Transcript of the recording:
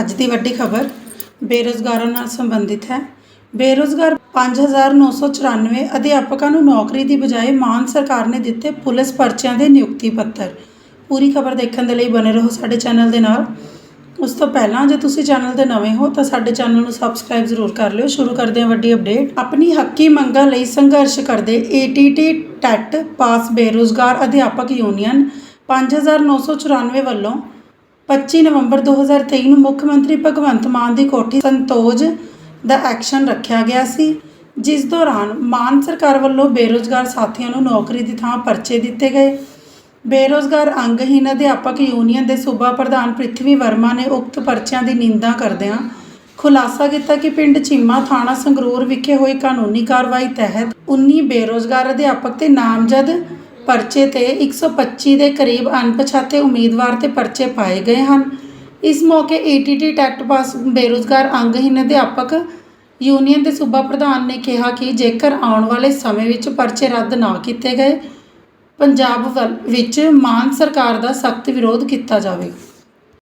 ਅੱਜ ਦੀ ਵੱਡੀ ਖਬਰ, ਬੇਰੁਜ਼ਗਾਰਾਂ ਨਾਲ ਸੰਬੰਧਿਤ ਹੈ। ਬੇਰੁਜ਼ਗਾਰ 5994 ਅਧਿਆਪਕਾਂ ਨੂੰ ਨੌਕਰੀ ਦੀ ਬਜਾਏ ਮਾਨ ਸਰਕਾਰ ਨੇ ਦਿੱਤੇ ਪੁਲਿਸ ਪਰਚਿਆਂ ਦੇ ਨਿਯੁਕਤੀ ਪੱਤਰ। ਪੂਰੀ ਖਬਰ ਦੇਖਣ ਦੇ ਲਈ ਬਨੇ ਰਹੋ ਸਾਡੇ ਚੈਨਲ ਦੇ ਨਾਲ। ਉਸ ਤੋਂ ਪਹਿਲਾਂ ਜੇ ਤੁਸੀਂ ਚੈਨਲ ਦੇ ਨਵੇਂ ਹੋ ਤਾਂ ਸਾਡੇ ਚੈਨਲ ਨੂੰ ਸਬਸਕ੍ਰਾਈਬ ਜ਼ਰੂਰ ਕਰ ਲਿਓ। ਸ਼ੁਰੂ ਕਰਦੇ ਹਾਂ ਵੱਡੀ ਅਪਡੇਟ। ਆਪਣੀ ਹੱਕੀ ਮੰਗਾਂ ਲਈ ਸੰਘਰਸ਼ ਕਰਦੇ ਏਟੀਟੀ ਟੈਟ ਪਾਸ ਬੇਰੁਜ਼ਗਾਰ ਅਧਿਆਪਕ ਯੂਨੀਅਨ। 5994 ਵੱਲੋਂ 25 ਨਵੰਬਰ 2023 ਨੂੰ ਮੁੱਖ ਮੰਤਰੀ ਭਗਵੰਤ ਮਾਨ ਦੀ ਕੋਠੀ ਸੰਤੋਜ ਦਾ ਐਕਸ਼ਨ ਰੱਖਿਆ ਗਿਆ ਸੀ, ਜਿਸ ਦੌਰਾਨ ਮਾਨ ਸਰਕਾਰ ਵੱਲੋਂ ਬੇਰੁਜ਼ਗਾਰ ਸਾਥੀਆਂ ਨੂੰ ਨੌਕਰੀ ਦੀ ਥਾਂ ਪਰਚੇ ਦਿੱਤੇ ਗਏ। ਬੇਰੁਜ਼ਗਾਰ ਅੰਗਹੀਨ ਅਧਿਆਪਕ ਯੂਨੀਅਨ ਦੇ ਸੂਬਾ ਪ੍ਰਧਾਨ ਪ੍ਰਿਥਵੀ ਵਰਮਾ ਨੇ ਉਕਤ ਪਰਚਿਆਂ ਦੀ ਨਿੰਦਾ ਕਰਦਿਆਂ ਖੁਲਾਸਾ ਕੀਤਾ ਕਿ ਪਿੰਡ ਚੀਮਾ ਥਾਣਾ ਸੰਗਰੂਰ ਵਿਖੇ ਹੋਈ ਕਾਨੂੰਨੀ ਕਾਰਵਾਈ ਤਹਿਤ 19 ਬੇਰੁਜ਼ਗਾਰ ਅਧਿਆਪਕ ਤੇ ਨਾਮਜ਼ਦ ਪਰਚੇ ਤੇ 125 ਦੇ ਕਰੀਬ ਅਣਪਛਾਤੇ ਉਮੀਦਵਾਰ ਤੇ ਪਰਚੇ ਪਾਏ ਗਏ ਹਨ। ਇਸ ਮੌਕੇ ਏਟੀਟੀ ਟੈਕਟ ਪਾਸ ਬੇਰੁਜ਼ਗਾਰ ਅੰਗਹੀਨ ਅਧਿਆਪਕ ਯੂਨੀਅਨ ਦੇ ਸੂਬਾ ਪ੍ਰਧਾਨ ਨੇ ਕਿਹਾ ਕਿ ਜੇਕਰ ਆਉਣ ਵਾਲੇ ਸਮੇਂ ਵਿੱਚ ਪਰਚੇ ਰੱਦ ਨਾ ਕੀਤੇ ਗਏ, ਪੰਜਾਬ ਵੱਲ- ਵਿੱਚ ਮਾਨ ਸਰਕਾਰ ਦਾ ਸਖਤ ਵਿਰੋਧ ਕੀਤਾ ਜਾਵੇਗਾ